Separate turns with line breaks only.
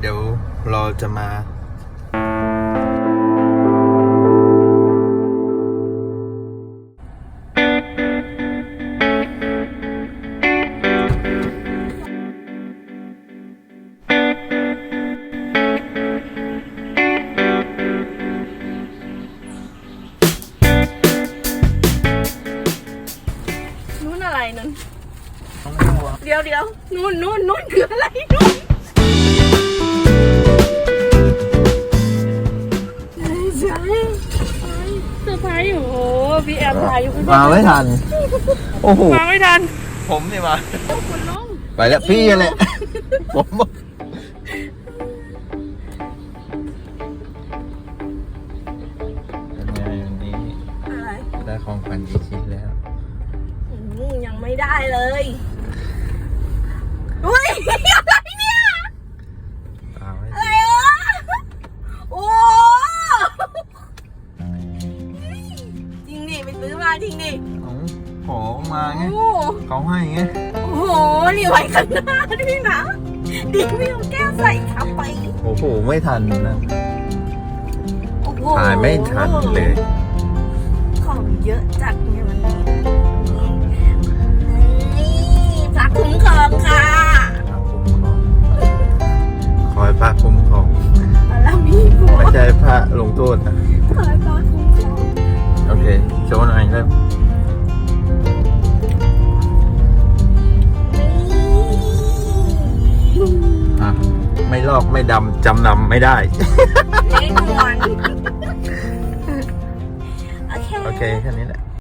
เดี๋ยวเราจะมา
นู้นอะไรนุ่น เดี๋ยวเดี๋ยวนู่นนู่นนู่นคืออะไรนู่น โอ้โหพี่แอมถ่ายอยู่คุณ
มาไม่ทัน โอ้โห
มาไม่ทัน
ผมนี่มา
คุณลง
ไปแล้วพี่แหละผมบอกเป็นไงวันนี้
อะไร
ได้ของขวัญกี่ชิ้นแล้ว
อืมยังไม่ได้เลยอุ้ยอะไรเนี่ย ซื้อมาจริงดิ
เอาของมาไง
โอ้
เขาให้ไง
โอ้โหนี่ไว้ข้างหน้าด้วยนะดีไม่เอาแก้วใส่เข้าไป
โอ้โหไม่ทันนะ
โอ้โห
ถ่ายไม่ทันเลย
ของเยอะจัดเนี่ยวันนี้นี่พระคุ้มครองค่ะ
คอยพระคุ้มครอง
แล้วมีผัว
ไม่ใช่พระลงโทษนะ ไม่ลอกไม่ดำจำนำไม่ได้
แน่นอน โอเค
โอเคแค่นี้แหละ